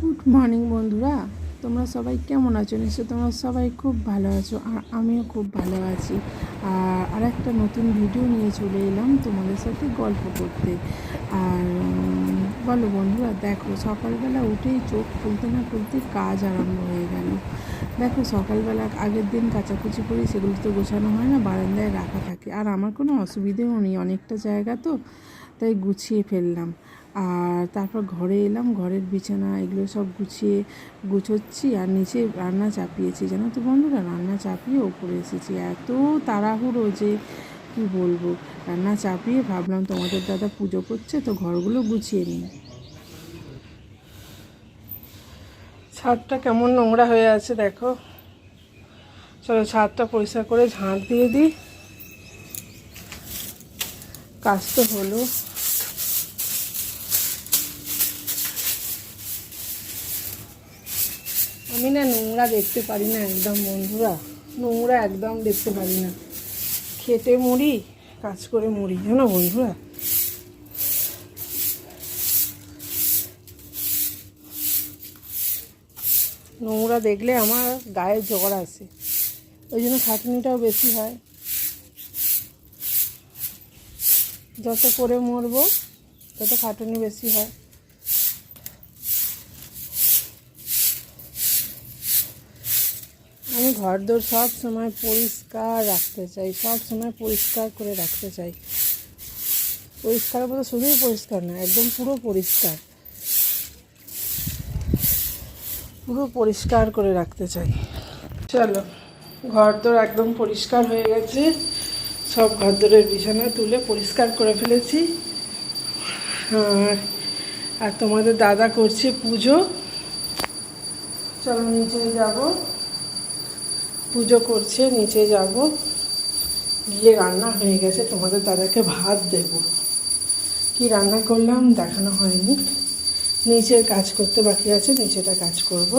Good morning বন্ধুরা। তোমরা সবাই কেমন আছো? নিশ্চয় তোমরা সবাই খুব ভালো আছো, আর আমিও খুব ভালো আছি। আর আর একটা নতুন ভিডিও নিয়ে চলে এলাম তোমাদের সাথে গল্প করতে। আর বলো বন্ধুরা, দেখো, সকালবেলা উঠেই চোখ খুলতে না খুলতে কাজ আরম্ভ হয়ে গেল। দেখো, সকালবেলা আগের দিন কাচাকুচি করি, সেগুলো তো গোছানো হয় না, বারান্দায় রাখা থাকে। আর আমার কোনো অসুবিধেও নেই, অনেকটা জায়গা তো, তাই গুছিয়ে ফেললাম। আর তারপর ঘরে এলাম, ঘরের বিছানা এগুলো সব গুছিয়ে গুছোচ্ছি আর নিচে রান্না চাপিয়েছি। জানো তো বন্ধুরা, রান্না চাপিয়ে ওপরে এসেছি। এত তাড়াহুড়ো যে কি বলব? রান্না চাপিয়ে ভাবলাম তোমাদের দাদা পুজো করছে, তো ঘরগুলো গুছিয়ে নিই। ছাদটা কেমন নোংরা হয়ে আছে দেখো। চলো ছাদটা পরিষ্কার করে ঝাঁট দিয়ে দিই। কাজ তো হলো। আমি না নোংরা দেখতে পারি না একদম, বন্ধুরা। নোংরা একদম দেখতে পারি না। খেতে মরি কাজ করে মরি জানো বন্ধুরা? নোংরা দেখলে আমার গায়ে জ্বর আসে। ওই জন্য খাটুনিটাও বেশি হয়। যত করে মরবো, তত খাটুনি বেশি হয়। আমি ঘর দোর সব সময় পরিষ্কার রাখতে চাই, সব সময় পরিষ্কার করে রাখতে চাই। পরিষ্কার বলতে শুধুই পরিষ্কার না, একদম পুরো পরিষ্কার। পুরো পরিষ্কার করে রাখতে চাই। চলো ঘর দোর একদম পরিষ্কার হয়ে গেছে। সব ঘর দোরের বিছানা তুলে পরিষ্কার করে ফেলেছি। আর আর তোমাদের দাদা করছে পুজো। চলো নিচে যাব। পুজো করছে, নিচে যাব। গিয়ে রান্না হয়ে গেছে, তোমাদের দাদাকে ভাত দেব। কি রান্না করলাম দেখানো হয়নি। নিচের কাজ করতে বাকি আছে, নিচেটা কাজ করব।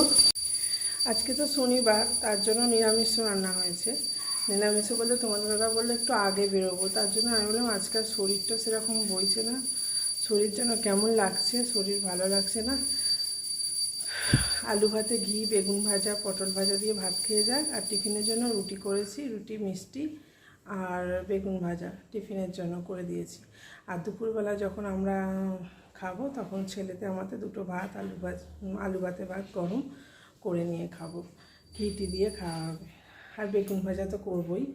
আজকে তো শনিবার, তার জন্য নিরামিষ রান্না হয়েছে। নিরামিষ বলতে তোমাদের দাদা বললে একটু আগে বেরোবো, তার জন্য আমি বললাম আজকাল শরীরটা সেরকম বইছে না। শরীর যেন কেমন লাগছে, শরীর ভালো লাগছে না। আলু ভাতে ঘি, বেগুন ভাজা, পটল ভাজা দিয়ে ভাত খেয়ে যাক। আর টিফিনের জন্য রুটি করেছি, রুটি, মিষ্টি আর বেগুন ভাজা টিফিনের জন্য করে দিয়েছি। আর দুপুরবেলা যখন আমরা খাব, তখন ছেলেতে আমাদের দুটো ভাত, আলু ভাজ আলু ভাতে ভাত গরম করে নিয়ে খাব। ঘিটি দিয়ে খাওয়া হবে। আর বেগুন ভাজা তো করবোই,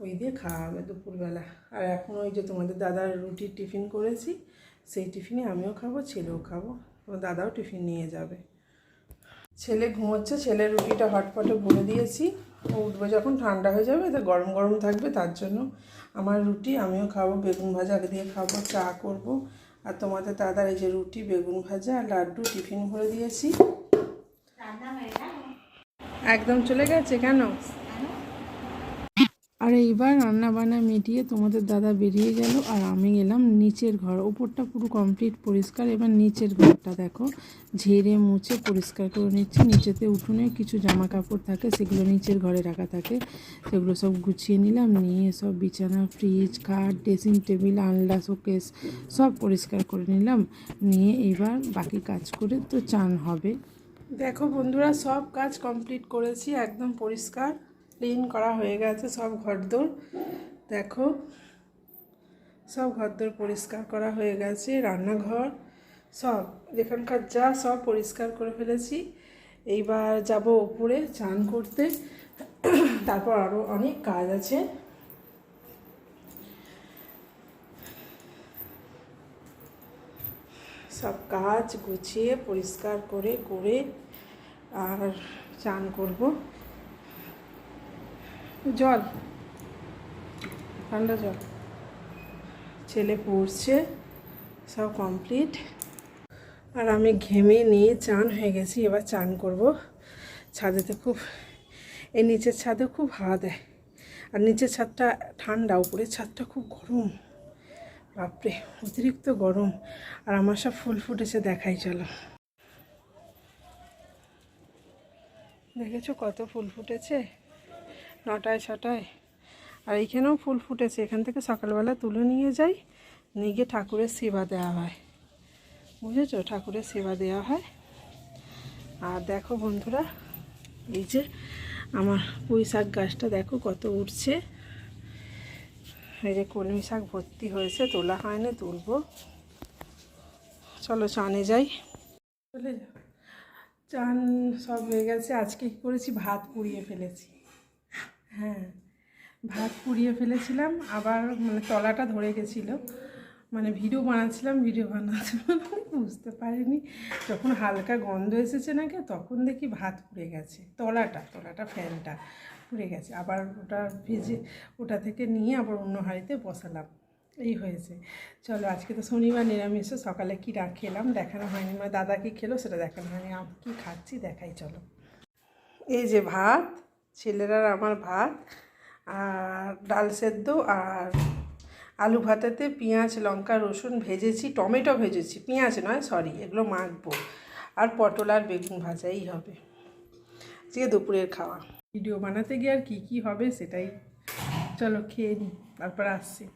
ওই দিয়ে খাওয়া হবে দুপুরবেলা। আর এখন ওই যে তোমাদের দাদার রুটির টিফিন করেছি, সেই টিফিনে আমিও খাব, ছেলেও খাব। তোমার দাদাও টিফিন নিয়ে যাবে। ছেলে ঘুমোচ্ছে ছেলের রুটিটা হটপটে ভরে দিয়েছি। ও উঠবে যখন ঠান্ডা হয়ে যাবে তো গরম গরম থাকবে তার জন্য আমার রুটি আমিও খাব বেগুন ভাজা দিয়ে খাব চা করব। আর তোমাদের দাদার এই যে রুটি বেগুন ভাজা আর লাড্ডু টিফিন ভরে দিয়েছি। একদম চলে গেছে কেন? আর এইবার রান্না বান্না মিটিয়ে তোমাদের দাদা বেরিয়ে গেল আর আমি এলাম নিচের ঘর। ওপরটা পুরো কমপ্লিট পরিষ্কার। এবার নিচের ঘরটা দেখো। ঝেড়ে মুছে পরিষ্কার করে নিচ্ছি। নিচেতে উঠোনে কিছু জামা কাপড় থাকে, সেগুলো নিচের ঘরে রাখা থাকে। সেগুলো সব গুছিয়ে নিলাম। নিয়ে সব বিছানা ফ্রিজ খাট ড্রেসিং টেবিল আনলা শোকেস সব পরিষ্কার করে নিলাম। নিয়ে এবার বাকি কাজ করে তো চান হবে। দেখো বন্ধুরা, সব কাজ কমপ্লিট করেছি, একদম পরিষ্কার। ক্লিন করা হয়ে গেছে সব ঘরদোর। দেখো, সব ঘরদোর পরিষ্কার করা হয়ে গেছে, রান্নাঘর, সব। যেখানকার যা সব পরিষ্কার করে ফেলেছি। এইবার যাব ওপরে চান করতে। তারপর আরও অনেক কাজ আছে। সব কাজ গুছিয়ে, পরিষ্কার করে করে আর চান করব। জল। ঠান্ডা জল। ছেলে পড়ছে, সব কমপ্লিট আর আমি ঘেমে নিয়ে চান হয়ে গেছি, এবার চান করব। ছাদেতে খুব, এই নিচের ছাদে খুব হাওয়া দেয়। আর নিচের ছাদটা ঠান্ডা উপরের ছাদটা খুব গরম। বাপরে, অতিরিক্ত গরম। আর আমার সব ফুল ফুটেছে, দেখাই, চলো। দেখেছ কত ফুল ফুটেছে? নটায় ছটায়। আর এইখানেও ফুল ফুটেছে। এখান থেকে সকালবেলা তুলে নিয়ে যাই। নিয়ে গিয়ে ঠাকুরের সেবা দেওয়া হয়। বুঝেছ? ঠাকুরের সেবা দেওয়া হয়। আর দেখো বন্ধুরা, এই যে আমার পুঁই শাক গাছটা দেখো কত উঠছে। এই যে কলমি শাক ভর্তি হয়েছে, তোলা হয়নি তুলবো। চলো চানে যাই। চলে যাও। চান সব হয়ে গেছে। আজকে করেছি? ভাত পুড়িয়ে ফেলেছি। হ্যাঁ ভাত পুড়িয়ে ফেলেছিলাম, আবার মানে তলাটা ধরে গেছিল। মানে ভিডিও বানাচ্ছিলাম, ভিডিও বানাতে বুঝতে পারিনি। যখন হালকা গন্ধ এসেছে নাকি, তখন দেখি ভাত পুড়ে গেছে। তলাটা তলাটা, ফ্যানটা পুড়ে গেছে। আবার ওটা ভেজে, ওটা থেকে নিয়ে আবার অন্য হাঁড়িতে বসালাম। এই হয়েছে। চলো, আজকে তো শনিবার, নিরামিষ, সকালে কী রাখ খেলাম দেখানো হয়নি। মানে দাদা কী খেলো, সেটা দেখানো হয়নি। আমি কী খাচ্ছি দেখাই, চলো। এই যে ভাত ছেলেরা আর আমার ভাত, আর ডাল সেদ্ধ, আর আলু ভাতাতে পেঁয়াজ, লঙ্কা, রসুন ভেজেছি, টমেটো ভেজেছি। পেঁয়াজ নয় সরি এগুলো মাখবো। আর পটল আর বেগুন ভাজাই হবে। আজকে দুপুরের খাওয়া। ভিডিও বানাতে গিয়ে আর কী কী হবে সেটাই। চলো খেয়ে নিই তারপর আসছি।